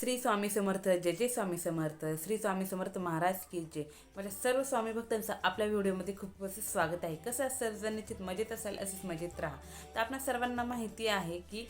श्री स्वामी समर्थ जय जय स्वामी समर्थ श्री स्वामी समर्थ महाराज की जय. माझ्या सर्व स्वामी भक्तांचं आपल्या व्हिडिओमध्ये खूप असं स्वागत आहे. कसं सर्वजण निश्चित मजेत असाल असेच मजेत राहा. तर आपल्या सर्वांना माहिती आहे की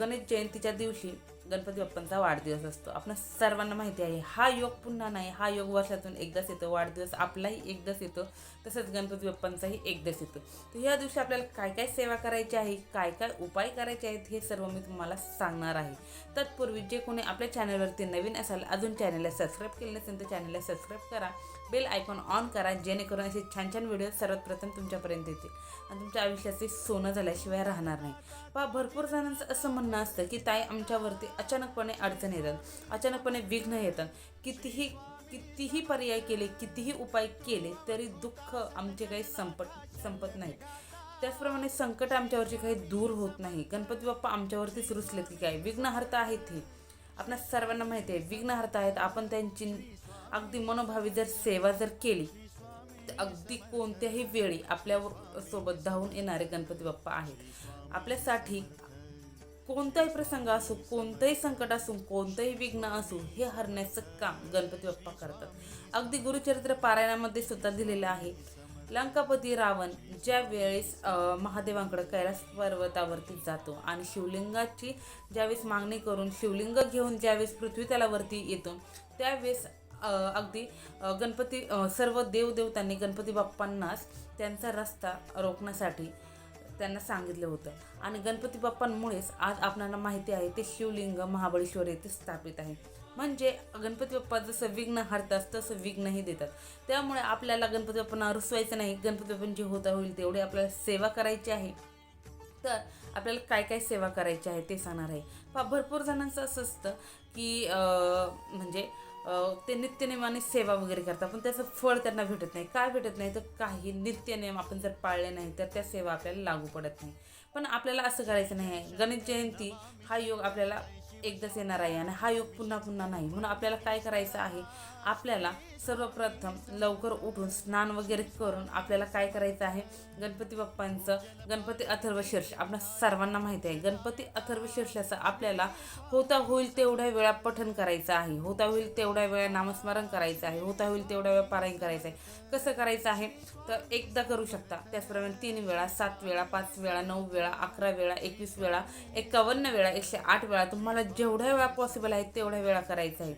गणेश जयंतीच्या दिवशी गणपती बाप्पांचा वाढदिवस असतो. आपण सर्वांना माहिती आहे हा योग पुन्हा नाही हा योग वर्षातून एकदाच येतो वाढदिवस आपलाही एकदाच येतो तसंच गणपती बाप्पांचाही एकदाच येतो. तर ह्या दिवशी आपल्याला काय काय सेवा करायची आहे काय काय उपाय करायचे आहेत हे सर्व मी तुम्हाला सांगणार आहे. तत्पूर्वी जे कोणी आपल्या चॅनलवरती नवीन असाल अजून चॅनलला सबस्क्राईब केलं नसेल तर चॅनलला सबस्क्राईब करा. बेल आयकॉन ऑन करा जेणेकरून असे छान छान व्हिडिओ सर्वात प्रथम तुमच्यापर्यंत येतील. आणि तुमच्या आयुष्याचे सोनं झाल्याशिवाय राहणार नाही. पहा भरपूर जणांचं असं म्हणणं असतं की ताई आमच्यावरती अचानकपणे अडचण येतात. अचानकपणे विघ्न येतात. कितीही कितीही पर्याय केले कितीही उपाय केले तरी दुःख आमचे काही संपत संपत नाही. त्याचप्रमाणे संकट आमच्यावरची काही दूर होत नाही. गणपती बाप्पा आमच्यावरतीच रुचलेत की काय? विघ्नहर्ता आहेत हे आपल्या सर्वांना माहिती आहे विघ्नहर्ता आहेत. आपण त्यांची अगदी मनोभावी जर सेवा जर केली तर अगदी कोणत्याही वेळी आपल्यासोबत धावून येणारे गणपती बाप्पा आहेत. आपल्यासाठी कोणताही प्रसंग असो कोणतंही संकट असो कोणतंही विघ्न असो हे हरण्याचं काम गणपती बाप्पा करतात. अगदी गुरुचरित्र पारायणामध्ये सुद्धा दिलेलं आहे. लंकापती रावण ज्या वेळेस महादेवांकडे कैलास पर्वतावरती जातो आणि शिवलिंगाची ज्यावेळेस मागणी करून शिवलिंग घेऊन ज्यावेळेस पृथ्वी तलावरती येतो त्यावेळेस अगदी गणपती सर्व देवदेवतांनी गणपती बाप्पांनाच त्यांचा रस्ता रोखण्यासाठी त्यांना सांगितलं होतं. आणि गणपती बाप्पांमुळेच आज आपणाला माहिती आहे ते शिवलिंग महाबळेश्वर येथे स्थापित आहे. म्हणजे गणपती बाप्पा जसं विघ्न हरतात तसं विघ्नही देतात. त्यामुळे आपल्याला गणपती बाप्पांना रुसवायचं नाही. गणपती बाप्पांची होता होईल तेवढी आपल्याला सेवा करायची आहे. तर आपल्याला काय काय सेवा करायची आहे ते सांगणार आहे. भरपूर जणांचं असं असतं की म्हणजे ते नित्यनेमाने सेवा वगैरे करतात पण त्याचं फळ त्यांना भेटत नाही. काय भेटत नाही? तर काही नित्यनेम आपण जर पाळले नाही तर त्या सेवा आपल्याला लागू पडत नाही. पण आपल्याला असं करायचं नाही. आहे गणेश जयंती हा योग आपल्याला एकदाच येणार आहे आणि हा योग पुन्हा पुन्हा नाही. म्हणून आपल्याला काय करायचं आहे? आपल्याला सर्वप्रथम लवकर उठून स्नान वगैरे करून आपल्याला काय करायचं आहे? गणपती बाप्पांचं गणपती अथर्व शीर्ष. आपल्या सर्वांना माहिती आहे गणपती अथर्व शीर्षाचं आपल्याला होता होईल तेवढ्या वेळा पठण करायचं आहे. होता होईल तेवढ्या वेळा नामस्मरण करायचं आहे. होता होईल तेवढ्या वेळा पारायण करायचं आहे. कसं करायचं आहे? तर एकदा करू शकता. त्याचप्रमाणे तीन वेळा सात वेळा पाच वेळा नऊ वेळा अकरा वेळा एकवीस वेळा एकावन्न वेळा एकशे आठ वेळा तुम्हाला जेवढ्या वेळा पॉसिबल आहे तेवढ्या वेळा करायचं आहे.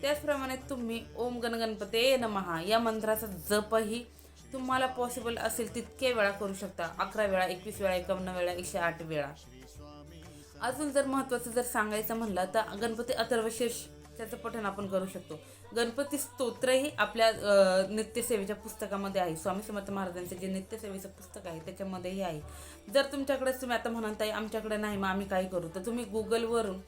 त्याचप्रमाणे तुम्ही ओम गणगणपते नमहा या मंत्राचा जपही तुम्हाला पॉसिबल असेल तितके वेळा करू शकता. अकरा वेळा एकवीस वेळा एकावन्न वेळा एकशे आठ वेळा. अजून जर महत्त्वाचं जर सांगायचं म्हणलं तर गणपती अथर्वशीर्ष त्याचं पठण आपण करू शकतो. गणपती स्तोत्रही आपल्या नित्यसेवेच्या पुस्तकामध्ये आहे. स्वामी समर्थ महाराजांचे जे नित्यसेवेचं पुस्तक आहे त्याच्यामध्येही आहे. जर तुमच्याकडेच तुम्ही आता म्हणताय आमच्याकडे नाही मग आम्ही काय करू? तर तुम्ही गुगलवरून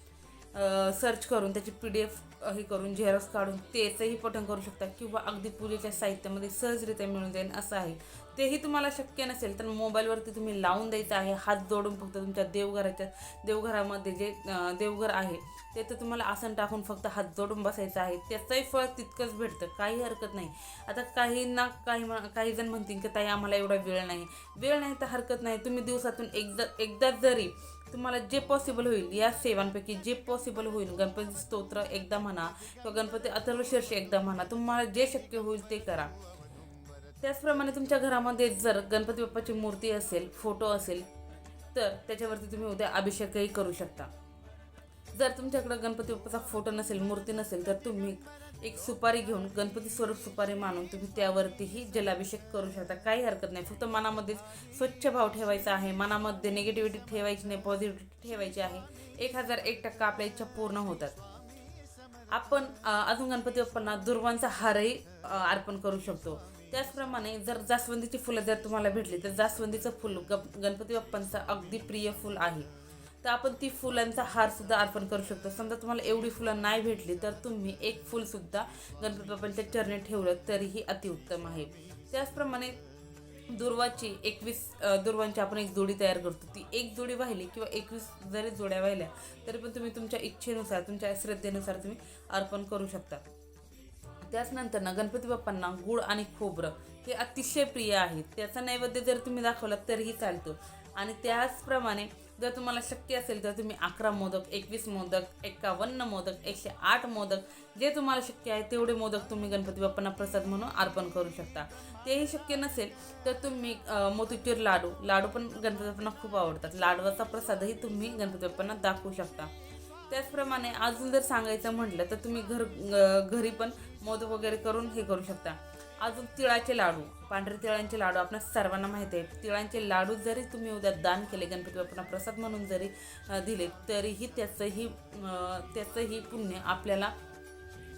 सर्च करून त्याची पी डी एफ हे करून झेरॉक्स काढून त्याचंही पठण करू शकता किंवा अगदी पूजेच्या साहित्यामध्ये सहजरित्या मिळून जाईल असं आहे. तेही तुम्हाला शक्य नसेल तर मोबाईलवरती तुम्ही लावून द्यायचं आहे हात जोडून फक्त तुमच्या देवघराच्या देवघरामध्ये जे देवघर आहे ते तर तुम्हाला आसन टाकून फक्त हात जोडून बसायचं आहे. त्याचंही फळ तितकंच भेटतं काही हरकत नाही. आता काही ना काही काही जण म्हणतील की ताई आम्हाला एवढा वेळ नाही. वेळ नाही तर हरकत नाही. तुम्ही दिवसातून एकदा एकदाच जरी तुम्हाला जे पॉसिबल होईल या सेवांपैकी जे पॉसिबल होईल गणपती स्तोत्र एकदा म्हणा किंवा गणपती अथर्वशीर्ष एकदा म्हणा तुम्हाला जे शक्य होईल ते करा. त्याचप्रमाणे तुमच्या घरामध्ये जर गणपती बाप्पाची मूर्ती असेल फोटो असेल तर त्याच्यावरती तुम्ही उद्या अभिषेकही करू शकता. जर तुमच्याकडे गणपती बाप्पाचा फोटो नसेल मूर्ती नसेल तर तुम्ही एक सुपारी घेऊन गणपती स्वरूप सुपारी मानून तुम्ही त्यावरतीही जलाभिषेक करू शकता. काही हरकत नाही. फक्त मनामध्ये स्वच्छ भाव ठेवायचा आहे. मनामध्ये निगेटिव्हिटी ठेवायची नाही पॉझिटिव्हिटी ठेवायची आहे. एक हजार एक टक्का आपल्या इच्छा पूर्ण होतात. आपण अजून गणपती बाप्पांना दुर्वांचा हारही अर्पण करू शकतो. त्याचप्रमाणे जर जास्वंदीची फुलं जर तुम्हाला भेटली तर जास्वंदीचं फुल ग गणपती बाप्पांचं अगदी प्रिय फुल आहे. तर आपण ती फुलांचा हार सुद्धा अर्पण करू शकतो. समजा तुम्हाला एवढी फुलं नाही भेटली तर तुम्ही एक फुलसुद्धा गणपती बाप्पांच्या चरणी ठेवलं तरीही अतिउत्तम आहे. त्याचप्रमाणे दुर्वाची एकवीस दुर्वांची आपण एक जोडी तयार करतो. ती एक जोडी वाहिली किंवा एकवीस जरी जोड्या वाहिल्या तरी पण तुम्ही तुमच्या इच्छेनुसार तुमच्या श्रद्धेनुसार तुम्ही अर्पण करू शकता. त्याचनंतर ना गणपती बाप्पांना गुळ आणि खोबरं हे अतिशय प्रिय आहे. त्याचा नैवेद्य जर तुम्ही दाखवला तरीही चालतो. आणि त्याचप्रमाणे जर तुम्हाला शक्य असेल तर तुम्ही अकरा मोदक एकवीस मोदक एकावन्न मोदक एकशे आठ मोदक जे तुम्हाला शक्य आहे तेवढे मोदक तुम्ही गणपती बाप्पांना प्रसाद म्हणून अर्पण करू शकता. तेही शक्य नसेल तर तुम्ही मोतीचूर लाडू. लाडू पण गणपती बाप्पांना खूप आवडतात. लाडवाचा प्रसादही तुम्ही गणपती बाप्पांना दाखवू शकता. त्याचप्रमाणे अजून जर सांगायचं म्हटलं तर तुम्ही घर घरी पण मोदक वगैरे करून हे करू शकता. अजून तिळाचे लाडू पांढरे तिळांचे लाडू आपल्या सर्वांना माहिती आहे. तिळांचे लाडू जरी तुम्ही उद्या दान केले गणपती बाप्पांना प्रसाद म्हणून जरी दिले तरीही त्याचंही त्याचंही पुण्य आपल्याला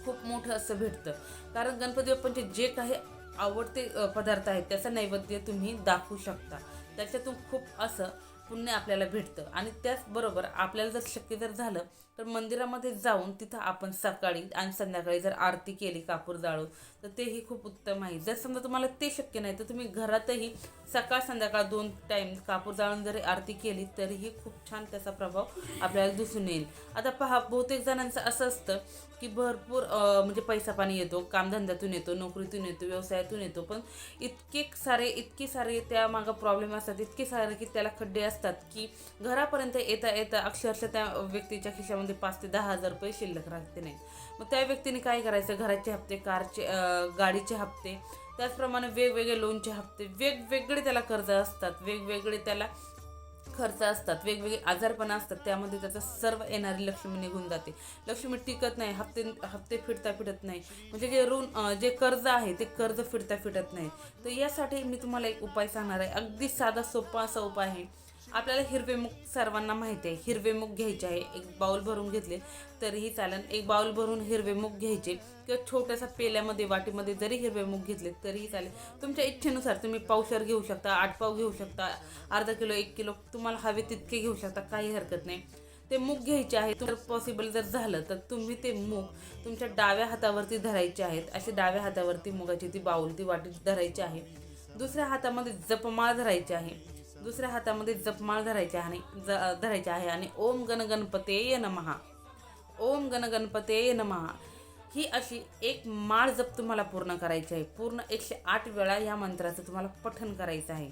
खूप मोठं असं भेटतं. कारण गणपती बाप्पांचे जे काही आवडते पदार्थ आहेत त्याचं नैवेद्य तुम्ही दाखवू शकता. त्याच्यातून खूप असं पुण्य आपल्याला भेटतं. आणि त्याचबरोबर आपल्याला जर शक्य जर झालं तर मंदिरामध्ये जाऊन तिथं आपण सकाळी आणि संध्याकाळी जर आरती केली कापूर जाळून तर तेही खूप उत्तम आहे. जर समजा तुम्हाला ते शक्य नाही तर तुम्ही घरातही सकाळ संध्याकाळ दोन टाईम कापूर जाळून जरी आरती केली तरीही खूप छान त्याचा प्रभाव आपल्याला दिसून येईल. आता पहा बहुतेक जणांचं असं असतं की भरपूर म्हणजे पैसा पाणी येतो कामधंद्यातून येतो नोकरीतून येतो व्यवसायातून येतो पण इतके सारे इतके सारे त्या मागं प्रॉब्लेम असतात इतके सारे की त्याला खड्डे असतात की घरापर्यंत येता येता अक्षरशः त्या व्यक्तीच्या खिशामध्ये पाच ते दहा हजार रुपये शिल्लक राहते नाही. मग त्या व्यक्तीने काय करायचं? घराचे हप्ते कारचे गाडीचे हप्ते त्याचप्रमाणे वेगवेगळे लोनचे हप्ते वेगवेगळे त्याला कर्ज असतात वेगवेगळे त्याला खर्च असतात वेगवेगळे आजारपण असतात त्यामध्ये त्याचं सर्व येणारी लक्ष्मी निघून जाते. लक्ष्मी टिकत नाही हप्ते हप्ते फिरता फिटत नाही. म्हणजे जे ऋण जे कर्ज आहे ते कर्ज फिरता फिटत नाही. तर यासाठी मी तुम्हाला एक उपाय सांगणार आहे. अगदी साधा सोपा असा उपाय आहे. आपल्याला हिरवे मूग सर्वांना माहिती आहे. हिरवे मूग घ्यायचे आहे. एक बाउल भरून घेतले तरीही चालेल. एक बाउल भरून हिरवे मूग घ्यायचे किंवा छोट्याशा पेल्यामध्ये वाटीमध्ये जरी हिरवे मूग घेतले तरीही चालेल. तुमच्या इच्छेनुसार तुम्ही पावशर घेऊ शकता आठ पाव घेऊ शकता अर्धा किलो एक किलो तुम्हाला हवे तितके घेऊ शकता. काही हरकत नाही. ते मूग घ्यायचे आहे तर पॉसिबल जर झालं तर तुम्ही ते मूग तुमच्या डाव्या हातावरती धरायचे आहेत. असे डाव्या हातावरती मुगाची ती बाउल ती वाटी धरायची आहे. दुसऱ्या हातामध्ये जपमाळ धरायची आहे. दुसऱ्या हातामध्ये जपमाळ धरायची आहे ज धरायची आहे आणि ओम गण गणपतेय नमहा. ओम गण गणपतेय नमहा. ही अशी एक माळ जप तुम्हाला पूर्ण करायची आहे. पूर्ण एकशे आठ वेळा या मंत्राचं तुम्हाला पठण करायचं आहे.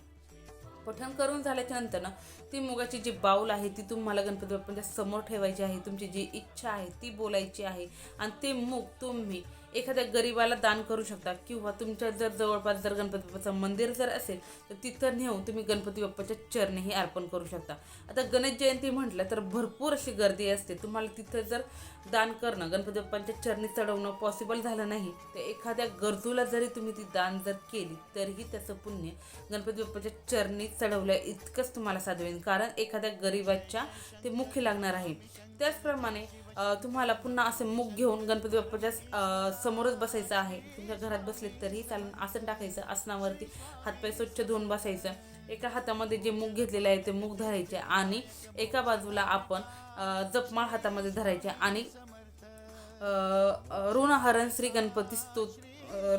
पठण करून झाल्याच्यानंतर ना ती मुगाची जी बाऊल आहे ती तुम्हाला गणपती बाप्पांच्या समोर ठेवायची आहे. तुमची जी इच्छा आहे ती बोलायची आहे. आणि ते मूग तुम्ही एखाद्या गरीबाला दान करू शकता किंवा तुमच्या जर जवळपास जर गणपती बाप्पाचं मंदिर जर असेल तर तिथं नेऊन तुम्ही गणपती बाप्पाच्या चरणीही अर्पण करू शकता. आता गणेश जयंती म्हटलं तर भरपूर अशी गर्दी असते. तुम्हाला तिथं जर दान करणं गणपती बाप्पांच्या चरणी चढवणं पॉसिबल झालं नाही तर एखाद्या गरजूला जरी तुम्ही ती दान जर केली तरीही त्याचं पुण्य गणपती बाप्पाच्या चरणी चढवल्या इतकंच तुम्हाला साधवेल कारण एखाद्या गरीबाच्या ते मुख्य लागणार आहे. त्याचप्रमाणे तुम्हाला पुन्हा असे मुग घेऊन गणपती बाप्पाच्या समोरच बसायचं आहे. तुमच्या घरात बसले तरीही चालून आसन टाकायचं आसनावरती हातपाय स्वच्छ धुवून बसायचं. एका हातामध्ये जे मूग घेतलेले आहे ते मूग धरायचे आणि एका बाजूला आपण जपमाळ हातामध्ये धरायचे आणि ऋणहरण श्री गणपती स्तोत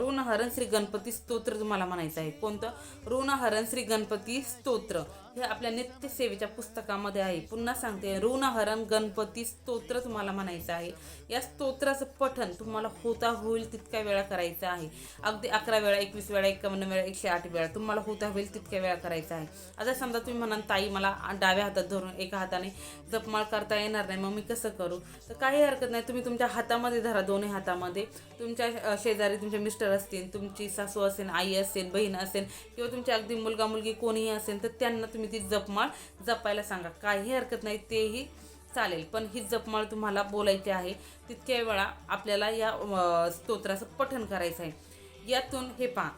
ऋणहरण श्री गणपती स्तोत्र तुम्हाला म्हणायचं आहे. कोणतं? ऋणहरण श्री गणपती स्तोत्र. हे आपल्या नित्यसेवेच्या पुस्तकामध्ये आहे. पुन्हा सांगते ऋणहरण गणपती स्तोत्र तुम्हाला म्हणायचं आहे. या स्तोत्राचं पठण तुम्हाला होता होईल तितक्या वेळा करायचं आहे. अगदी अकरा वेळा एकवीस वेळा एकावन्न वेळा एकशे आठ वेळा तुम्हाला होता होईल तितक्या वेळा करायचं आहे. आता समजा तुम्ही म्हणाल ताई मला डाव्या हातात धरून एका हाताने जपमाळ करता येणार नाही मग मी कसं करू? तर काही हरकत नाही. तुम्ही तुमच्या हातामध्ये धरा दोन्ही हातामध्ये. तुमच्या शेजारी तुमचे मिस्टर असतील तुमची सासू असेल आई असेल बहीण असेल किंवा तुमच्या अगदी मुलगा मुलगी कोणीही असेल तर त्यांना तुम्ही तुम्ही ती जपमाळ जपायला सांगा. काही हरकत नाही तेही चालेल. पण ही जपमाळ तुम्हाला बोलायची आहे. तितक्या वेळा आपल्याला या स्तोत्राचं पठण करायचं आहे. यातून हे पहा.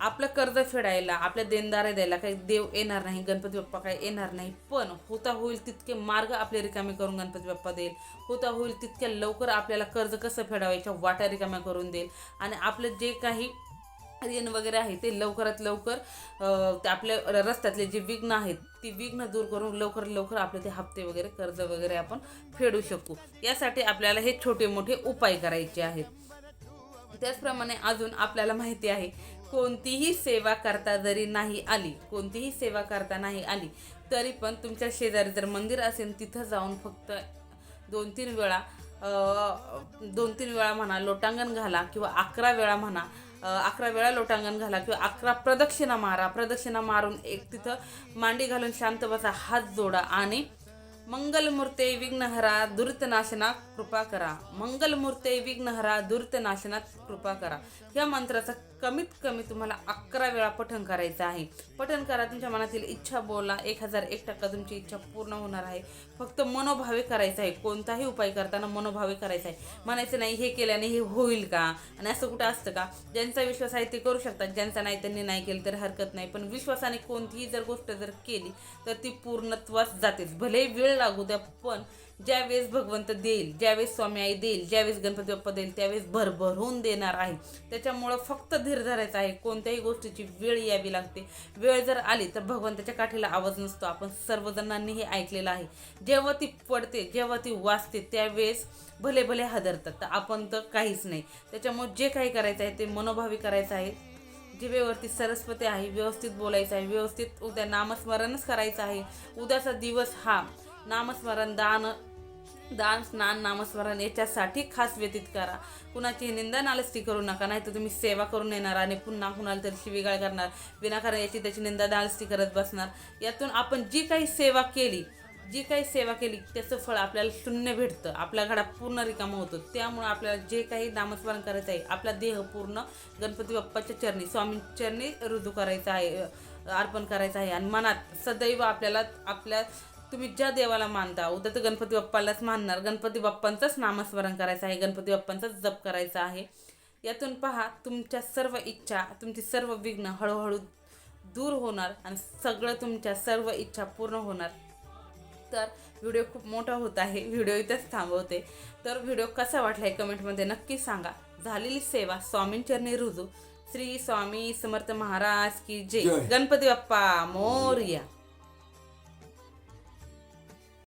आपलं कर्ज फेडायला आपल्या देणदाऱ्या द्यायला काही देव येणार नाही गणपती बाप्पा काही येणार नाही. पण होता होईल तितके मार्ग आपले रिकामे करून गणपती बाप्पा देईल. होता होईल तितक्या लवकर आपल्याला कर्ज कसं फेडावायच्या वाट्या रिकाम्या करून देईल. आणि आपलं जे काही ऋण वगैरे आहे ते लवकरात लवकर ते आपल्या रस्त्यातले जे विघ्न आहेत ती विघ्न दूर करून लवकर लवकर आपले ते हप्ते वगैरे कर्ज वगैरे आपण फेडू शकू. यासाठी आपल्याला हे छोटे मोठे उपाय करायचे आहेत. त्याचप्रमाणे अजून आपल्याला माहिती आहे कोणतीही सेवा करता जरी नाही आली कोणतीही सेवा करता नाही आली तरी पण तुमच्या शेजारी जर मंदिर असेल तिथं जाऊन फक्त दोन तीन वेळा दोन तीन वेळा म्हणा लोटांगण घाला किंवा अकरा वेळा म्हणा अकरा वेळा लोटांगण घाला किंवा अकरा प्रदक्षिणा मारा. प्रदक्षिणा मारून एक तिथं मांडी घालून शांत बसा हात जोडा आणि मंगलमूर्ते विघ्नहरा दुरितनाशना कृपा करा. मंगलमूर्ते विघ्नहरा दुरितनाशना कृपा करा. या मंत्राचा कमीत कमी तुम्हाला अकरा वेळा पठण करायचं आहे. पठण करा तुमच्या मनातील इच्छा बोला. एक हजार एक टक्का तुमची इच्छा पूर्ण होणार आहे. फक्त मनोभावे करायचं आहे. कोणताही उपाय करताना मनोभावे करायचा आहे. म्हणायचं नाही हे केल्याने हे होईल का? आणि असं कुठं असतं का? ज्यांचा विश्वास आहे ते करू शकतात. ज्यांचा नाही त्यांनी नाही केलं तर हरकत नाही. पण विश्वासाने कोणतीही जर गोष्ट जर केली तर ती पूर्णत्वास जातेच. भले वेळ लागू द्या पण ज्यावेळेस भगवंत देईल ज्यावेळेस स्वामी आई देईल ज्यावेळेस गणपती बाप्पा देईल त्यावेळेस भरभरून देणार आहे. त्याच्यामुळं फक्त धीर धरायचा आहे. कोणत्याही गोष्टीची वेळ यावी लागते. वेळ जर आली तर भगवंताच्या काठीला आवाज नसतो. आपण सर्वजणांनी हे ऐकलेलं आहे. जेव्हा ती पडते जेव्हा ती वाचते त्यावेळेस भले भले हादरतात. तर आपण तर काहीच नाही. त्याच्यामुळे जे काही करायचं आहे ते मनोभावी करायचं आहे. जिभेवरती सरस्वती आहे व्यवस्थित बोलायचं आहे. व्यवस्थित उद्या नामस्मरणच करायचं आहे. उद्याचा दिवस हा. नामस्मरण दान दान स्नान नामस्मरण याच्यासाठी खास व्यतीत करा. कुणाची निंदा नालस्ती करू नका. नाही तर तुम्ही सेवा करून येणार आणि पुन्हा कुणाला तरी शिवीगाळ करणार. विनाकारण याची त्याची निंदा नालस्ती करत बसणार. यातून आपण जी काही सेवा केली जी काही सेवा केली त्याचं फळ आपल्याला शून्य भेटतं. आपला घडा पूर्ण रिकामा होतो. त्यामुळे आपल्याला जे काही नामस्मरण करायचं आहे आपला देह पूर्ण गणपती बाप्पाच्या चरणी स्वामी चरणी रुजू करायचा आहे अर्पण करायचं आहे. आणि मनात सदैव आपल्याला आपल्या तुम्ही ज्या देवाला मानता उद्या तर गणपती बाप्पालाच मानणार. गणपती बाप्पांचंच नामस्मरण करायचं आहे गणपती बाप्पांचाच जप करायचा आहे. यातून पहा तुमच्या सर्व इच्छा तुमची सर्व विघ्न हळूहळू दूर होणार आणि सगळं तुमच्या सर्व इच्छा पूर्ण होणार. तर व्हिडिओ खूप मोठा होत आहे व्हिडिओ इथेच थांबवते. तर व्हिडिओ कसा वाटला हे कमेंटमध्ये नक्की सांगा. झालेली सेवा स्वामींचरणी रुजू. श्री स्वामी समर्थ महाराज की जय. जय. गणपती बाप्पा मोरया.